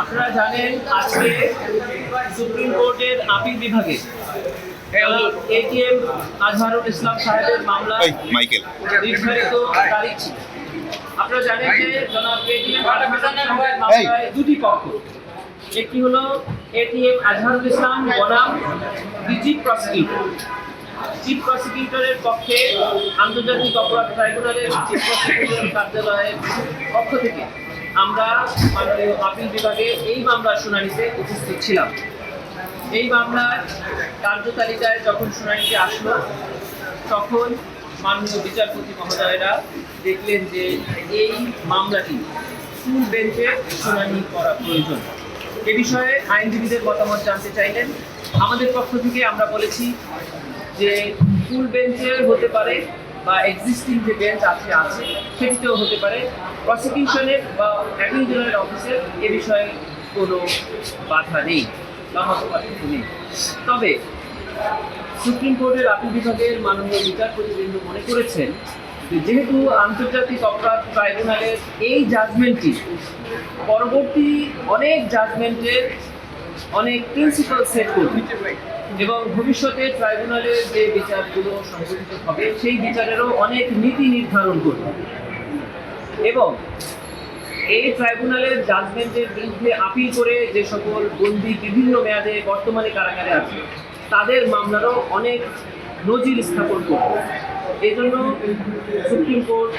আপনারা জানেন আজকে সুপ্রিম কোর্টের আপিল বিভাগে এটিএম আজহারুল ইসলাম সাহেবের মামলা মাইকেল। নির্ধারিত তারিখ ছিল। আপনারা জানেন যে জনাব এটিএম মামলায় দুটি পক্ষ। একটি হলো এটিএম আজহারুল ইসলাম বনাম চিফ প্রসিকিউটর। চিফ প্রসিকিউটরের পক্ষে আন্তর্জাতিক অপরাধ ট্রাইব্যুনালের চিফ প্রসিকিউটর কার্যালয়ের পক্ষ থেকে আমরা মাননীয় আপিল বিভাগে এই মামলার শুনানিতে উপস্থিত ছিলাম। এই মামলার কার্যতালিকায় যখন শুনানিতে আসলো, তখন মাননীয় বিচারপতি মহোদয়েরা দেখলেন যে এই মামলাটি ফুল বেঞ্চে শুনানি করা প্রয়োজন। এ বিষয়ে আইনজীবীদের মতামত জানতে চাইলেন। আমাদের পক্ষ থেকে আমরা বলেছি যে ফুল বেঞ্চের হতে পারে বা এক্সিস্টিং যে বেঞ্চ আছে আছে, সেটিতেও হতে পারে। প্রসিকিউশনের বা অ্যাটর্নি জেনারেল অফিসের এ বিষয়ে কোনো বাধা নেই বা মতপার্থক্য নেই। তবে সুপ্রিম কোর্টের আপিল বিভাগের মাননীয় বিচারপতিবৃন্দ মনে করেছেন যেহেতু আন্তর্জাতিক অপরাধ ট্রাইব্যুনালের এই জাজমেন্টটি পরবর্তী অনেক জাজমেন্টের অনেক প্রিন্সিপাল সেট করবে। এবং ভবিষ্যতে ট্রাইব্যুনালের যে বিচারগুলো সংঘটিত হবে সেই বিচারেরও অনেক নীতি নির্ধারণ করবে। এবং এই ট্রাইব্যুনালের জাজমেন্টের বিরুদ্ধে আপিল করে যে সকল বন্দী বিভিন্ন মেয়াদে বর্তমানে কারাগারে আছে তাদের মামলারও অনেক নজির স্থাপন করবে। এই জন্য সুপ্রিম কোর্ট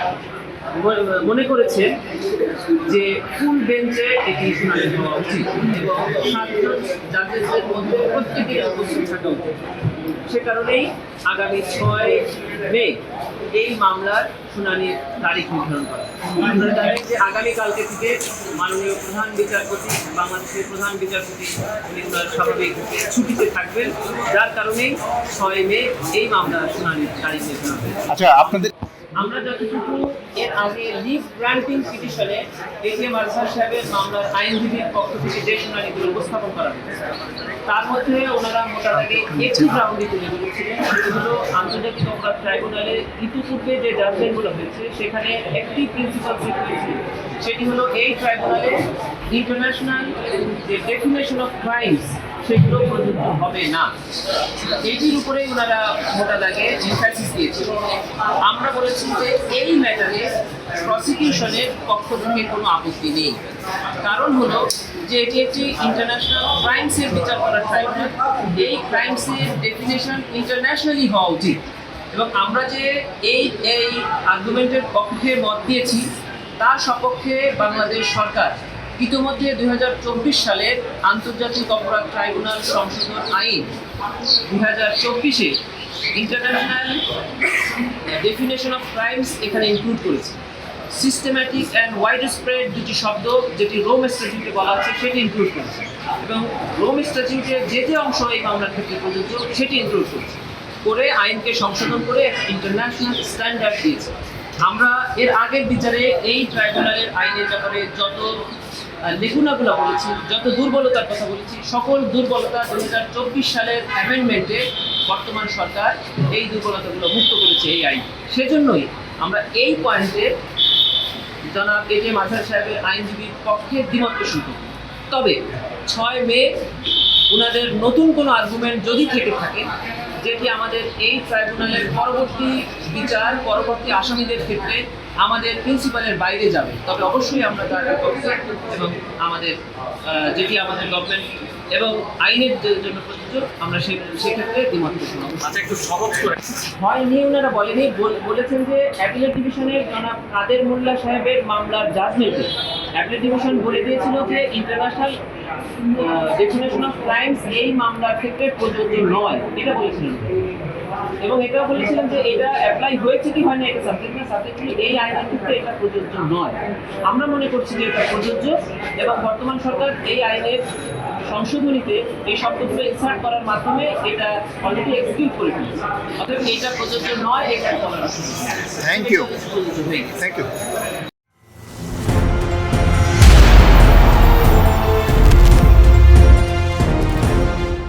মনে করেছে যে ফুল বেঞ্চে এটি শুনানি হওয়া উচিত এবং সাতজন জাজেসদের মধ্যে প্রত্যেকের উপস্থিত থাকা উচিত। সে কারণেই আগামী ছয় মে এই মামলার শুনানির তারিখ নির্ধারণ করা আপনারা জানেন যে আগামীকালকে থেকে মাননীয় প্রধান বিচারপতি, বাংলাদেশের প্রধান বিচারপতি উনি ওনার স্বাভাবিক ছুটিতে থাকবেন। যার কারণেই ছয় মে এই মামলার শুনানির তারিখ নির্ধারণ আচ্ছা আপনাদের আমরা যতটুকু এর আগে লিভ গ্রান্টিং পিটিশনে এটিএম আরসার সাহেবের মামলার আইনজীবীর পক্ষ থেকে যে শুনানিগুলো উপস্থাপন করা হয়েছে, তার মধ্যে ওনারা মোটামুটি একটি গ্রাউন্ডে তুলে ধরেছিলেন। সেটি হলো আন্তর্জাতিক অপরাধ ট্রাইব্যুনালে ইতিপূর্বে যে জাজমেন্টগুলো হয়েছে, সেখানে একটি প্রিন্সিপাল সেট হয়েছে সেটি হলো এই ট্রাইব্যুনালে ইন্টারন্যাশনাল যে ডেফিনেশন অফ ক্রাইমস সেগুলো প্রযোজ্য হবে না। এটির উপরেই ওনারা মোটা দাগে এমফ্যাসিস দিয়েছিল আমরা বলেছি যে এই ম্যাটারে প্রসিকিউশনের পক্ষ থেকে কোনো আপত্তি নেই। কারণ হলো যে এটি একটি ইন্টারন্যাশনাল ক্রাইমসের বিচার করার ট্রাইব্যুনাল এই ক্রাইমসের ডেফিনেশন ইন্টারন্যাশনালি হওয়া উচিত। এবং আমরা যে এই এই আর্গুমেন্টের পক্ষে মত দিয়েছি, তার সপক্ষে বাংলাদেশ সরকার ইতিমধ্যে দুই সালের আন্তর্জাতিক অপরাধ ট্রাইব্যুনাল সংশোধন আইন দুই হাজার চব্বিশে ইন্টারন্যাশনাল ডেফিনেশন অফ ক্রাইমস এখানে ইনক্লুড করেছে। সিস্টেম্যাটিক অ্যান্ড ওয়াইড স্প্রেড দুটি শব্দ, যেটি রোম স্ট্যাটিউটে বলা আছে সেটি ইনক্লুড করেছে। এবং রোম স্ট্যাটিউটের যে যে অংশ এই মামলার ক্ষেত্রে প্রযোজ্য, সেটি ইনক্লুড করেছে। করে আইনকে সংশোধন করে ইন্টারন্যাশনাল স্ট্যান্ডার্ড দিয়েছে। আমরা এর আগের বিচারে এই ট্রাইব্যুনালের আইনের ব্যাপারে যত আহ, লেখুনাগুলো বলেছি যত দুর্বলতার কথা বলেছি সকল দুর্বলতা দু হাজার চব্বিশ সালের অ্যামেন্ডমেন্টে বর্তমান সরকার এই দুর্বলতাগুলো মুক্ত করেছে এই আইন। সেজন্যই আমরা এই পয়েন্টে জনাব এ জে মাঝার সাহেবের আইনজীবীর পক্ষে দ্বিমত পোষণ করি তবে ছয় মে ওনাদের নতুন কোনো আর্গুমেন্ট যদি থেকে থাকে যেটি আমাদের এই ট্রাইব্যুনালের পরবর্তী বিচার পরবর্তী আসামিদের ক্ষেত্রে আমাদের প্রিন্সিপালের বাইরে যাবে। তবে অবশ্যই আমরা তার এবং আমাদের যেটি আমাদের গভর্নমেন্ট এবং আইনের জন্য প্রযোজ্য আমরা সে সেক্ষেত্রে দ্বিমত পোষণ করব। আচ্ছা একটু সহজ করে হয় নিয়ে ওনারা বলেনি বলেছেন যে অ্যাপিলেট ডিভিশনের জনাব কাদের মোল্লা সাহেবের মামলার জাজমেন্টে অ্যাপিলেট ডিভিশন বলে দিয়েছিল যে ইন্টারন্যাশনাল ডেফিনেশন অফ ক্রাইমস এই মামলার ক্ষেত্রে প্রযোজ্য নয় এটা বলেছিলেন। এবং এটা বলেছিলেন যে এটা অ্যাপ্লাই হয়েছে কি হয়নি এটা সাবজেক্ট না সাবজেক্ট এই আইনের ক্ষেত্রে এটা প্রযোজ্য নয়। আমরা মনে করছি যে এটা প্রযোজ্য এবং বর্তমান সরকার এই আইনের সংশোধনীতে এই শব্দগুলো ইনসার্ট করার মাধ্যমে এটা অলরেডি এক্সকিউট করে ফেলেছে। অতএব এটা প্রযোজ্য নয় এটা হয়ে গেছে। Thank you